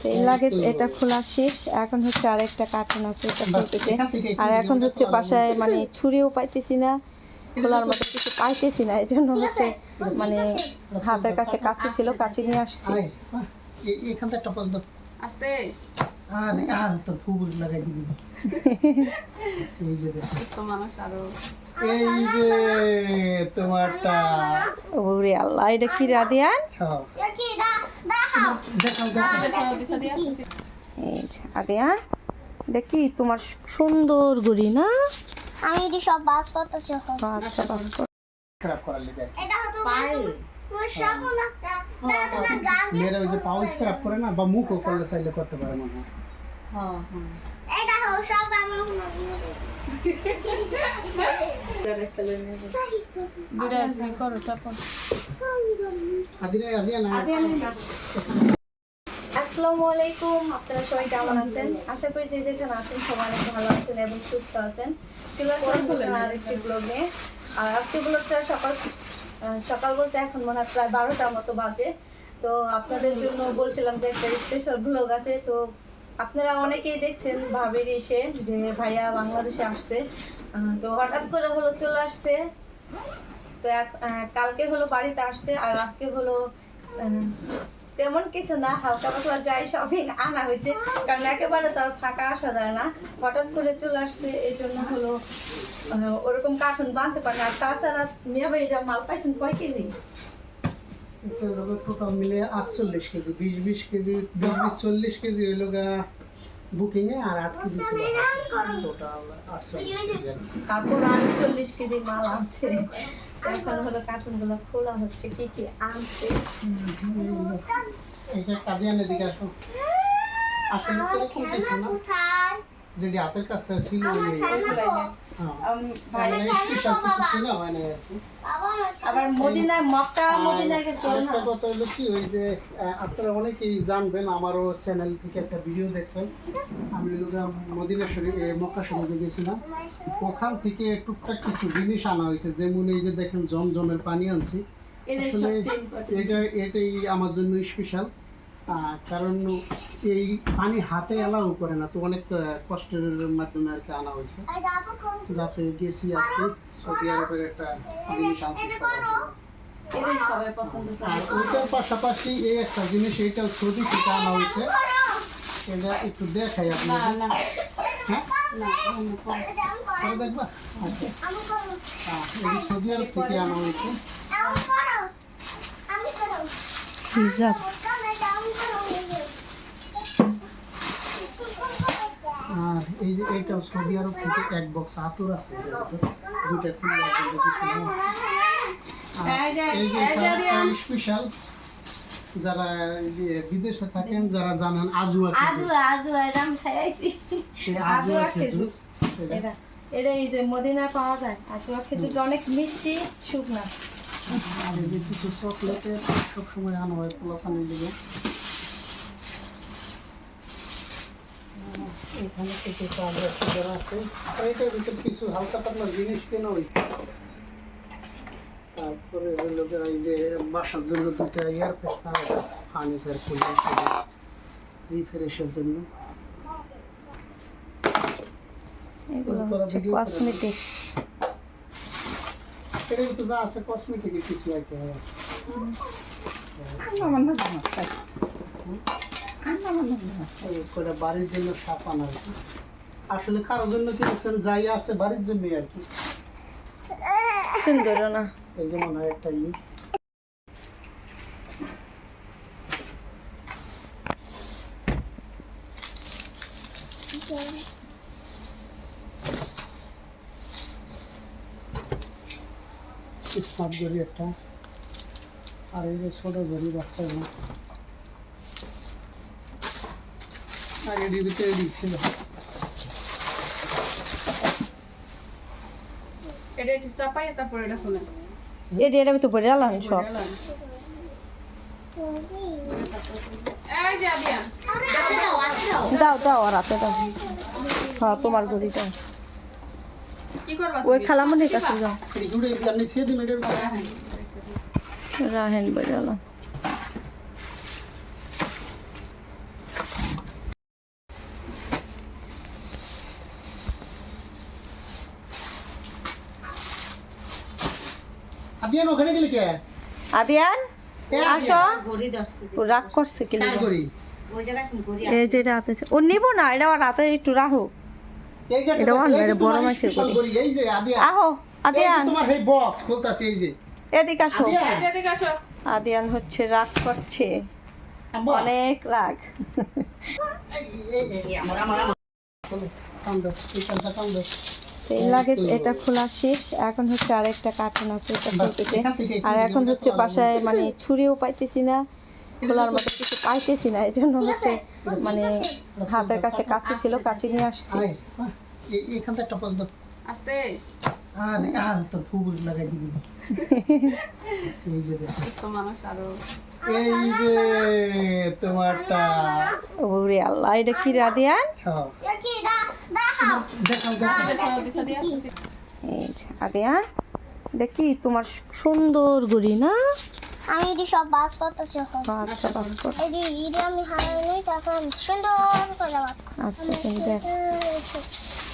তো এই লাগেজ এটা খোলা শেষ এখন হচ্ছে আরেকটা কার্টুন আছে এটা খুলতেছে। আর এখন হচ্ছে বাসায় মানে ছুরিও পাইতেছি না খোলার মতো কিছু পাইতেছি না এই জন্য হচ্ছে মানে হাতের কাছে কাছে ছিল কাছে নিয়ে আসছি। এখানটা একটা আস্তে। আর আর তোর ফুল লাগাই দিবি এই যে দেখো। সুস্থ এই যে তোমারটা। ওরে আল্লাহ এটা কি রাদিয়ান হ্যাঁ। এই আদিয়ান এটা কি তোমার সুন্দর গড়ি না? আমি এটি সব বাস করতেছি আচ্ছা বাস খারাপ করার লেগে। এটা হতো মোর মেয়েরা ওই যে পাউস খারাপ করে না বা মুখও করলে চাইলে করতে পারে মনে হয়। এটা হো সব আমার দুটা আছে করো চাপন। আদিরা আদিয়া না। আসসালামু আলাইকুম আপনারা সবাই কেমন আছেন? আশা করি যে যেখানে আছেন সবাই ভালো আছেন এবং সুস্থ আছেন। চলে আসলাম নতুন আরেকটি ব্লগে আর আজকে ব্লগটা সকাল সকাল বলতে এখন মনে হয় প্রায় বারোটার মতো বাজে। তো আপনাদের জন্য বলছিলাম যে একটা স্পেশাল ব্লগ আছে। তো আপনারা অনেকেই দেখছেন ভাবির এসে যে ভাইয়া বাংলাদেশে আসছে। তো হঠাৎ করে হলো চলে আসছে। তো কালকে হলো বাড়িতে আসছে আর আজকে হলো তেমন কিছু না হালকা পাতলা যাই শপিং আনা হয়েছে। কারণ একেবারে তার ফাঁকা আসা যায় না। হঠাৎ করে চলে আসছে এই জন্য হলো ওরকম কার্টুন বাঁধতে পারে না। তাছাড়া মেয়ে ভাইরা মাল পাইছেন কয় কেজি? টোটাল মিলে আটচল্লিশ কেজি বিশ বিশ কেজি বিশ বিশ চল্লিশ কেজি হইল গা বুকিং এ আর আট কেজি ছিল। টোটাল আটচল্লিশ কেজি। তারপর আটচল্লিশ কেজি মাল আনছে এখন হলো কার্টুনগুলো খোলা হচ্ছে কি কি আনছে? কাদিয়ানের দিকে আসো আসলে এরকম কিছু না। যেটি হাতের কাছে ছিল ওই হ্যাঁ। ভাই। মানে আবার মদিনায় মক্কা মদিনায় গেছিল না? কথা হলো কি ওই যে আপনারা অনেকেই জানবেন আমারও চ্যানেল থেকে একটা ভিডিও দেখছেন। আমি মদিনা শরীফ মক্কা শরীফে গেছিলাম। ওখান থেকে টুকটাক কিছু জিনিস আনা হয়েছে। যেমন এই যে দেখেন জমজমের পানি আনছি। এটাই আসলে এটা এটাই আমার জন্য স্পেশাল কারণ এই পানি হাতে এলাও করে না তো অনেক কষ্টের মাধ্যমে আর কি আনা হয়েছে। যাতে গেছি আর কি সৌদি আরবের একটা জিনিস আনছি আর ওইটার পাশাপাশি এই একটা জিনিস এইটাও ছবি থেকে আনা হয়েছে। এটা একটু দেখাই আপনাদের। হ্যাঁ? দেখবা? আচ্ছা। সৌদি আরব থেকে আনা হয়েছে। হিজাব আর এই যে এইটাও সৌদি আরব থেকে এক বক্স আতর আছে। দুইটা খুললে কিন্তু কিছু এই যে-। স্পেশাল যারা বিদেশে থাকেন যারা জানেন আজুয়া আজুয়া আজুয়া এটা খাইছি আজুয়া খেজুর। এটা এটা এটা এই যে মদিনায় পাওয়া যায় আজুয়া খেজুরটা অনেক মিষ্টি শুকনা আর এই যে কিছু চকলেটের সবসময় আনা হয় পোলাপানের দিকে এখানে কিছু আছে। এটার কিছু হালকা পাতলা জিনিস কেনা হয়েছে। তারপরে হলো এই যে বাসার জন্য দুটা এয়ার ফ্রেশনার ফার্নিচার খুলে রিফ্রেশের জন্য। এগুলো হচ্ছে? কসমেটিক্স এটার ভিতর যা আছে কসমেটিক কিছু আর কি আছে এই করে বাড়ির জন্য সাপান আর কি। আসলে কারোর জন্য কিনেছেন যাই আছে বাড়ির জন্য আর কি। ধরো না। এই যে মনে হয় একটা ই। স্মার্ট ঘড়ি একটা। আর এই যে ছোট ঘড়ি বাচ্চা ঘড়ি। আর এটির ভিতরে এডি ছিল। এটা একটু চাপাই তারপর এটা খুলে। এটি এটা তো পরে আলাম সব। এই যে আদিয়া। দাও দাও আর হাতে দাও। হ্যাঁ তোমার করবা ওই? খালামনির কাছে যাও। রাহেন। বাজালাম আদিয়ান ওখানে গেলি কে? আদিয়ান আসো। রাগ করছে কি এই যে আছে। ও নিব না এটা ওর হাতে একটু একটা এটা অন্য, এই যে এটা বড় মাছের করি। এই যে আহো আদিয়ান। তোমার এই বক্স খুলতাছে এই যে। এদিকে আসো। এদিকে আসো। আদিয়ান হচ্ছে রাগ করছে। অনেক রাগ। এই লাগেজ এটা খোলা শেষ। এখন হচ্ছে আরেকটা কার্টুন আছে এটা খুলতেছে। আর এখন হচ্ছে বাসায় মানে ছুরিও পাইতেছি না খোলার মতো কিছু পাইতেছি না এই জন্য হচ্ছে মানে হাতের কাছে কাছে ছিল কাছে নিয়ে আসছি। একটা পজ দাও আস্তে। আর আর ফুল লাগাই দিবি। এই যে দেখো। মানুষ আরও। এই যে তোমারটা। ওরে আল্লাহ এটা কি রাদিয়ান হ্যাঁ। আদিয়ান এটা কি তোমার সুন্দর ঘড়ি না? আমি এটি সব বাস করতেছি এখন। আচ্ছা বাস কর। এটি এটি আমি তারপর সুন্দর করে বাস আচ্ছা তুমি দেখ। করতেছি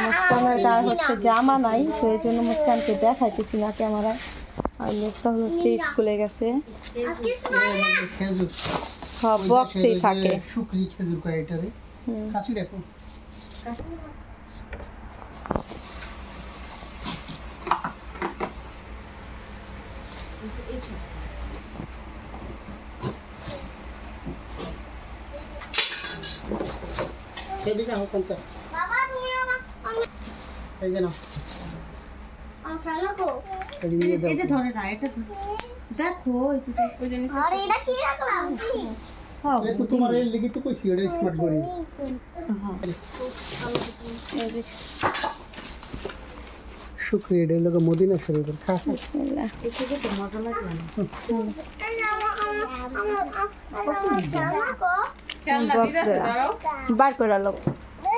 মুস্কানের আর হচ্ছে জামা নাই তো এই জন্য মুস্কানকে দেখাইতেছি না ক্যামেরায়। আর লোকটা হচ্ছে স্কুলে গেছে। ওই বক্সেই থাকে। শুকরি খেজুর কয় এটারে হুম। কাছি রাখো সেদিকে হোক কোনটা বাবা তুমি আমার আমি এই যে না আমি খেলা কো এই নিয়ে দাও এটা ধরে না এটা দেখো এই যে ওই যে নিচে আরে এটা কি রাখলাম হ্যাঁ তো তোমার এই লিগে তো কইছি এটা স্মার্ট বডি এই এটা লোক মদিনা শরীফের খা খা। বিসমিল্লাহ এই তো মজা লাগে না খেলনা box দিতে আছে দেয়া। দাঁড়াও বার করে লোক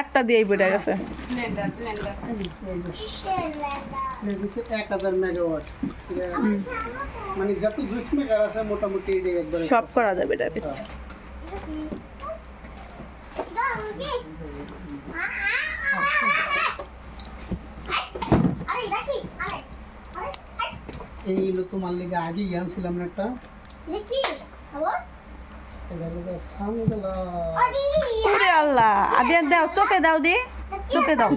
একটা দিয়েই বেড়ে গেছে। মানে যত জুস মেকার আছে মোটামুটি সব করা যাবে পিছনে এই হলো তোমার লেগে আগেই আনছিলাম না একটা ওরে আল্লাহ। দাও চোখে দাও দি। চোখে দাও।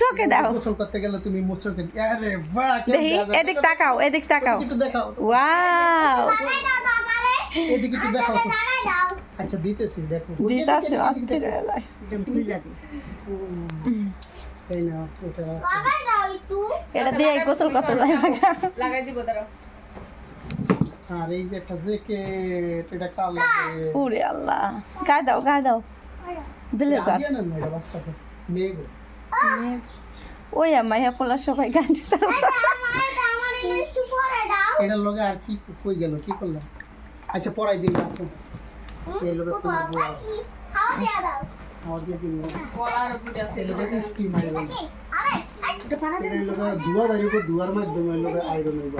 চোখে দাও। গোসল করতে গেলে তুমি মুচকে আরে বাহ কে দেখি এদিক তাকাও এদিক তাকাও। একটু দেখাও। ওয়াও। এদিকে একটু দেখাও। আচ্ছা দিতেছি দেখো। এদিকে, আস্তে না এটা এটা দিয়ে গোসল করতে না লাগাই দিব দাঁড়াও। আর এই যে একটা জ্যাকেট এটা কার লাগে? ওরে আল্লাহ। গায়ে দাও গায়ে দাও। ব্লেজার এটা বাচ্চাকে গো। ওই মাইয়া পোলা সবাই গান দিতে এটার লগে আর কি কই গেল কি করলাম? আচ্ছা পড়াই দিন রাখো। এই লগে তোমার বউ আমার দিয়ে দিন কলার দুটো আছে এই লগে আইরন ধোয়া বাইরে ধোয়ার মাধ্যমে লগে আয়রন হইব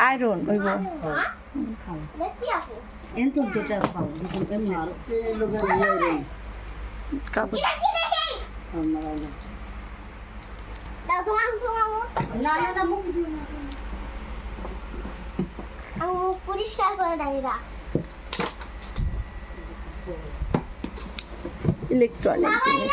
আয়রন ওই কাপড়। পরিষ্কার করে রাখ ইলেকট্রনিক জিনিস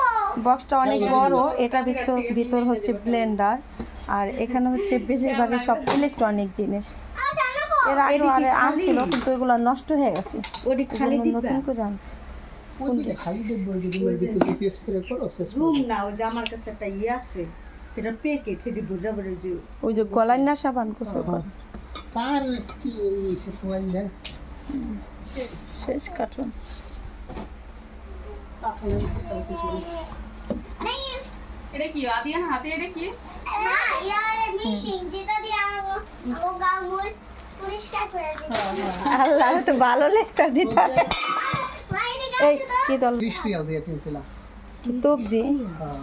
বক্সটা অনেক বড় এটা ভিতর ভিতর হচ্ছে ব্লেন্ডার আর এখানে হচ্ছে বেশিরভাগই সব ইলেকট্রনিক জিনিস। এর আগে আরে আনছিল কিন্তু এগুলো নষ্ট হয়ে গেছে। ওটি খালি এজন্য নতুন করে আনছে। ওই যে ইয়ে গলায় না সাবান গোসল করে। তার কি নিচে তোয়াল দেয় শেষ কার্টুন এটা কি আদিয়ান হাতে এটা কি না ইয়ারে মিশিং যেটা দিয়ে আমার আমার পরিষ্কার করে দিবে আল্লাহ তো ভালো লেকচার দিতে হবে। মা এদিকে এই কি দল? ত্রিশ রিয়াল কিনছিলাম তবজি হ্যাঁ।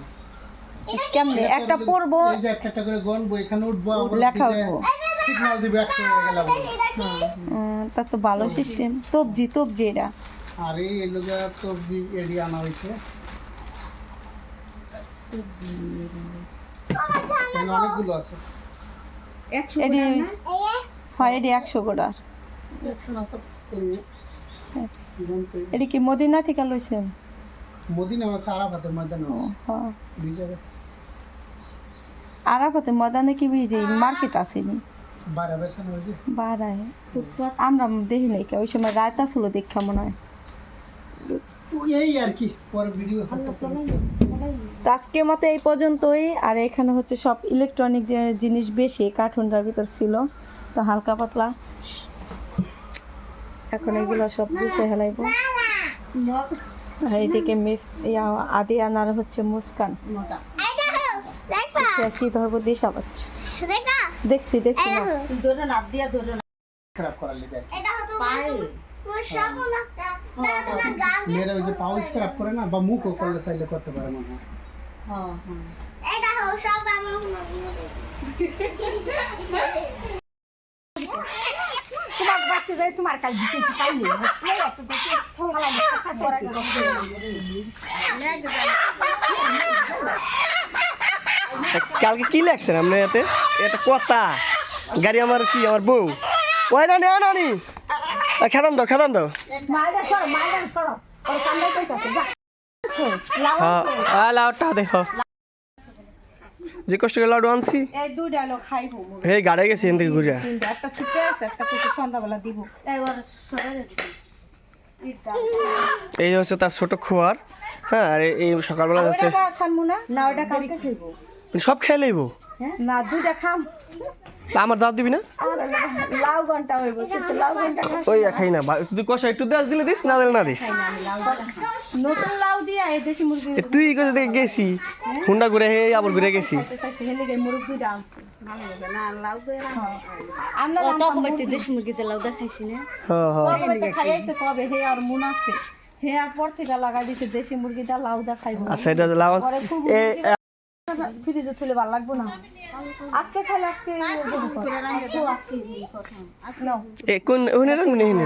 কেমনে? একটা পড়ব এই যে একটা একটা করে গনবো এখানে উঠবো লেখা উঠবো। সিগন্যাল দিবে একটা হয়ে গেল তার তো ভালো সিস্টেম তবজি তবজি এটা। আর এই এলোগা সবজি এডি আনা হয়েছে। অনেকগুলো আছে। না? হয় একশো গোড়ার না এডি কি মদিনা থেকে লইছেন? মদিনা আছে আরাফাতের ময়দান হ্যাঁ। দুই জায়গা আরাফাতে মদানে কি যে মার্কেট বেসান বাড়ায় আমরা দেখি নাই ওই সময় রাত আসলো দেখা মনে হয়। তো এই আর কি পরে ভিডিও তো আজকের মতো এই পর্যন্তই। আর এখানে হচ্ছে সব ইলেকট্রনিক যে জিনিস বেশি কার্টুনটার ভিতর ছিল তো হালকা পাতলা। এখন এগুলো সব গুছে হেলাইবো এইদিকে মিফ ইয়া আদি আনার হচ্ছে মুস্কান। কি ধরবো দিশা পাচ্ছে। দেখছি দেখছি না। খারাপ করার লিগে। মোর মেয়েরা ওই যে পাউস খারাপ করে না বা মুখও করলে চাইলে করতে পারে মনে হয় হ্যাঁ হ্যাঁ এই দেখো সব আমার তোমার বাচ্চা যায় তোমার কাল দিতে পাইনি কালকে কি লাগছে আপনি এতে এটা কথা গাড়ি আমার কি আমার বউ ওই না না নানি খেদান দাও খেদান দাও। হ্যাঁ লাউটা দেখো। যে কষ্ট করে লাউডু আনছি। এই দুইটা লোক খাইবো এই গাড়ি গেছি এন থেকে ঘুরে। তিনটা একটা ছুটে আছে একটা কিছু সন্ধ্যাবেলা দিব। এবার এই হচ্ছে তার ছোট খোয়ার। হ্যাঁ আর এই- সকালবেলা হচ্ছে না না ওটা কালকে খাইবো। সব খেয়ে লইব। না দুইটা খাম। আমার দাঁত দিবি না? লাউ ঘণ্টা হইব লাউ ঘণ্টা ওই খাই না তুই কষা একটু দেশ দিলে দিস না দিলে না দিস। নতুন লাউ দিয়া এই দেশি মুরগি তুই কোথা থেকে গেছি। হুন্ডা ঘুরে হে আবার ঘুরে গেছি। দেশি মুরগিতে লাউ দেখাইছি না? হ্যাঁ হ্যাঁ খাইছে কবে হে আর মুন আছে। হে আর পর থেকে লাগাই দিছে দেশি মুরগিটা লাউ দা খাইবো আচ্ছা এটা ফ্রিজে তুলে ভালো লাগবো না। আজকে খাইলে আজকে কোন ওখানে রান মানে এখানে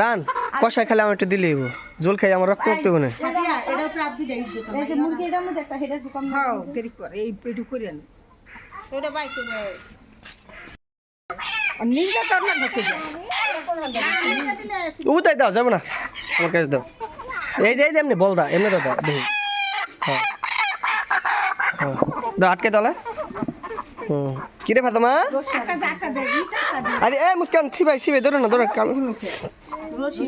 রান কষায় খেলে আমার একটু দিলেই হইবো। জল খাই আমার রক্ত দুইটা ইজ্জত এই যে মুরগি এটার মধ্যে একটা হেডের ঢুকাম এই পেটু করে আনি। নিজটা তোর না ঢুকে যায়। ও তাই দাও যাব না। আমার কাছে দাও। এই যে এমনি বল দা এমনি দাও দেখি। হ্যাঁ হ্যাঁ। আটকে হুম। কিরে ফাতেমা? আরে এ মুস্কান ছিবাই ছিবাই ধরো না ধরো কাম রশি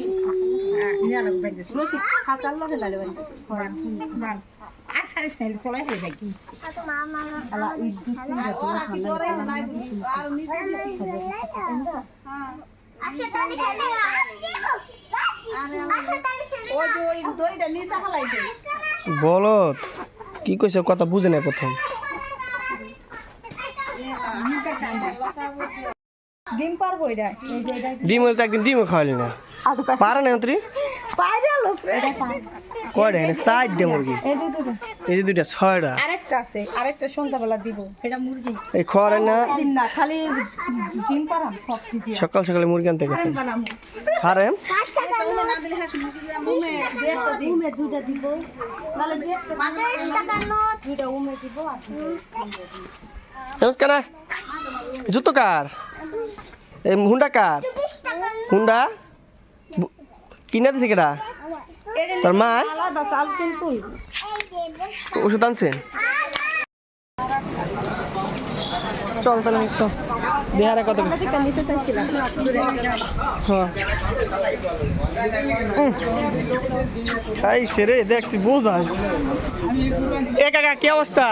কি কইছে কথা বুঝে না প্রথম। ডিম পারব এটা? ডিম একদিন ডিমও খাওয়ালি না। পারে না তুই লোক কয়টা সাইড মুরগি? এই যে দুটো। এই যে দুইটা ছয়টা? আরেকটা আছে আরেকটা সন্ধ্যাবেলা দিব। এটা মুরগি। এই খাওয়ার না? দিন না খালি ডিম পারাম সব দিয়ে সকাল সকালে মুরগি আনতে গেছে। আরে নমস্কার জুতো কার? এই হুন্ডা কার? হুন্ডা? কিনে দিছে কেটা তোর মা? ওষুধ আনছেন চল তাহলে একটু দেহারে কত এই সেরে দেখছি বোঝাই এ কাকা, কি অবস্থা?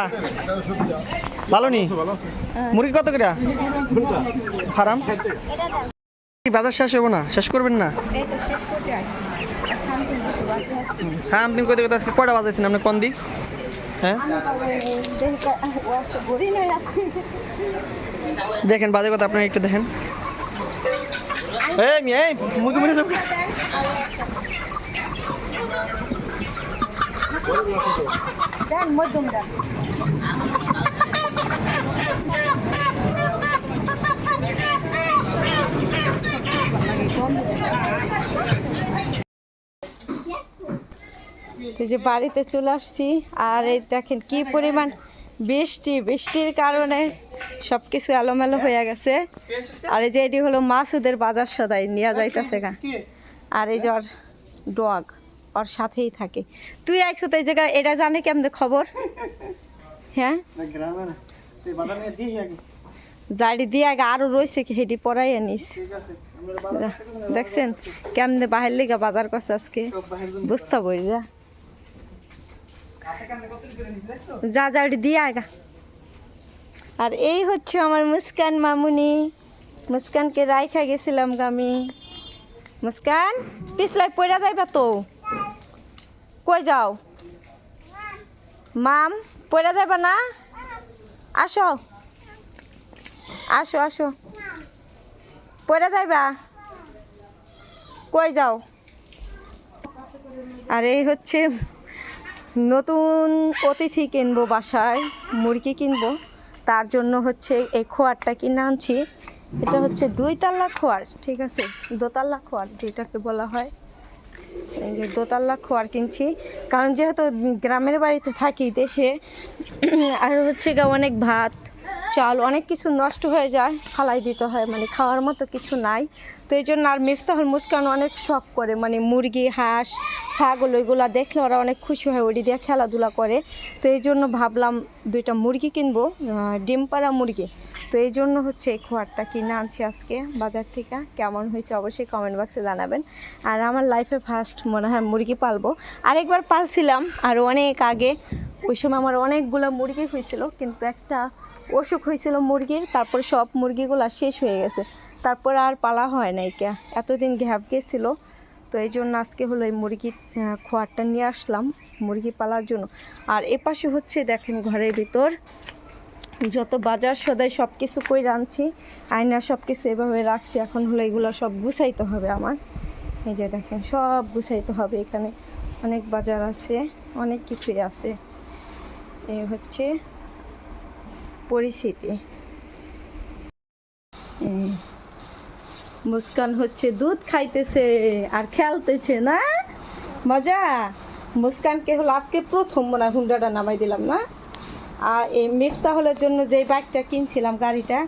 ভালো নি? মুরগি কত করে ফার্ম বাজার শেষ হব না? শেষ করবেন না? সামথিং কইতে কইতে আজকে কয়টা বাজাইছেন আপনি? কোন দিক? হ্যাঁ? দেখেন বাজে কথা আপনারা একটু দেখেন। এই মেয়ে মরে যাবে। এই যে বাড়িতে চলে আসছি, আর এই দেখেন কি পরিমাণ বৃষ্টি, বৃষ্টির কারণে সব কিছু এলোমেলো হয়ে গেছে। আর এই যে এটি হলো মাসুদের বাজার সদাই, নিয়ে যাইতেছে গা। আর এই যে ডগ, ওর সাথেই থাকে। তুই আইসো তো এই জায়গায়, এটা জানে কেমন খবর? হ্যাঁ? জাড়ি দিয়ে আগে আরও রয়েছে কি, হেডি পড়াই আনিস দেখছেন কেমনে বাহির লিগা বাজার করছে আজকে, বুঝতে পারি যা যা জাড়ি দিয়ে আগা। আর এই হচ্ছে আমার মুস্কান মামুনি। মুস্কানকে রাইখা গেছিলাম আমি। মুস্কান পিছলাই পড়া যাইবা তো। কই যাও? মাম পড়া যাইবা না? আসো। আসো আসো। পড়া যাইবা? কই যাও? আর এই হচ্ছে নতুন অতিথি কিনবো বাসায়, মুরগি কিনবো। তার জন্য হচ্ছে এই খোয়ারটা কিনে আনছি। এটা হচ্ছে দুই তাল্লা খোয়ার, ঠিক আছে? দোতাল্লা খোয়ার যেটাকে বলা হয়। এই যে দোতাল্লা খোয়ার কিনছি। কারণ যেহেতু গ্রামের বাড়িতে থাকি দেশে, আর হচ্ছে গা অনেক ভাত চাল অনেক কিছু নষ্ট হয়ে যায়, ফালাই দিতে হয় মানে খাওয়ার মতো কিছু নাই। তো এই জন্য আর মিফতাহুল মুস্কান অনেক শখ করে মানে মুরগি, হাঁস, ছাগল ওইগুলো দেখলে ওরা অনেক খুশি হয় ওটি দিয়ে খেলাধুলা করে। তো এই জন্য ভাবলাম দুইটা মুরগি কিনবো ডিম পাড়া মুরগি। তো এই জন্য হচ্ছে এই খোয়ারটা কিনে আনছি আজকে বাজার থেকে। কেমন হয়েছে অবশ্যই কমেন্ট বক্সে জানাবেন। আর আমার লাইফে ফার্স্ট মনে হয় মুরগি পালবো। আরেকবার পালছিলাম, আর অনেক আগে। ওই সময় আমার অনেকগুলো মুরগি হয়েছিল, কিন্তু একটা অসুখ হয়েছিল মুরগির, তারপর সব মুরগিগুলো শেষ হয়ে গেছে। তারপর আর পালা হয় নাই কে। এতদিন ঘ্যাপ গেছিল, তো এই জন্য আজকে হলো এই মুরগির খোয়ারটা নিয়ে আসলাম মুরগি পালার জন্য। আর এপাশে হচ্ছে দেখেন ঘরের ভিতর, যত বাজার সদাই সব কিছু কই রাঁধছি আয়না সব কিছু এভাবে রাখছি, এখন হলো এগুলো সব গুছাইতে হবে আমার। এই যে দেখেন সব গুছাইতে হবে এখানে। অনেক বাজার আছে, অনেক কিছুই আছে। এই হচ্ছে পরিস্থিতি। মুস্কান হচ্ছে দুধ খাইতেছে আর খেলতেছে না। মজা। মুস্কানকে হলো আজকে প্রথম মনে হয় হুন্ডাটা নামাই দিলাম না। আর এই মিফতাহলের জন্য যে বাইকটা কিনছিলাম গাড়িটা,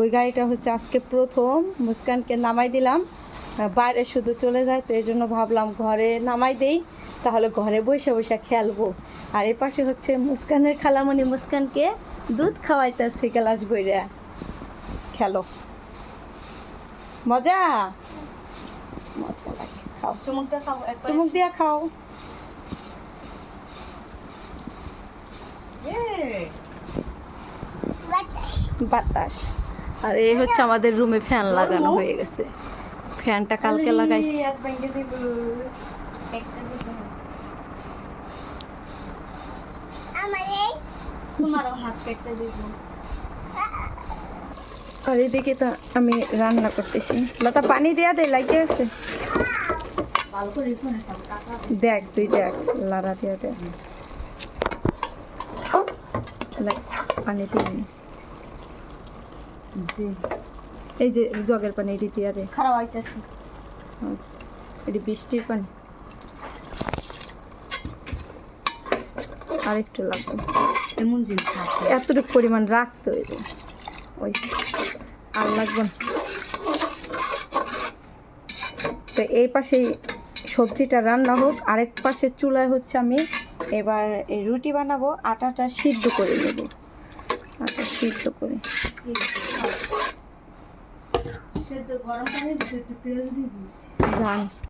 ওই গাড়িটা হচ্ছে আজকে প্রথম। মুস্কানকে নামাই দিলাম। বাইরে শুধু চলে যায়, তো এই জন্য ভাবলাম ঘরে নামাই দেই, তাহলে ঘরে বসে বসে খেলব। আর এ পাশে হচ্ছে মুস্কানের খালামণি মুস্কানকে দুধ খাওয়াইতেছে গ্লাস বইরা। খেলো। মজা? মজা লাগে খাও। চুমুকটা খাও চুমুক দিয়া খাও। বাতাস বাতাস। আর এই হচ্ছে আমাদের রুমে ফ্যান লাগানো হয়ে গেছে। ফ্যানটা কালকে লাগাইছি আমার এই তোমারও হাত কেটে দিব। আর এদিকে তো আমি রান্না করতেছি। লতা পানি দেয়া দে লাগে আছে। দেখ তুই দেখ লাড়া দিয়া দেখ পানি দিয়ে এই যে জগের পানি এটি দিয়া দে। খারাপ হইতেছে। এটি বৃষ্টির পানি। আর একটু লাগবে। এমন জিনিস থাকে। এতটুকু পরিমাণ রাখতে হইবে। ওই আর লাগবে না। তো এই পাশেই সবজিটা রান্না হোক আরেক পাশে চুলায় হচ্ছে আমি এবার এই রুটি বানাবো আটাটা সিদ্ধ করে নেব। আটা সিদ্ধ করে। জান।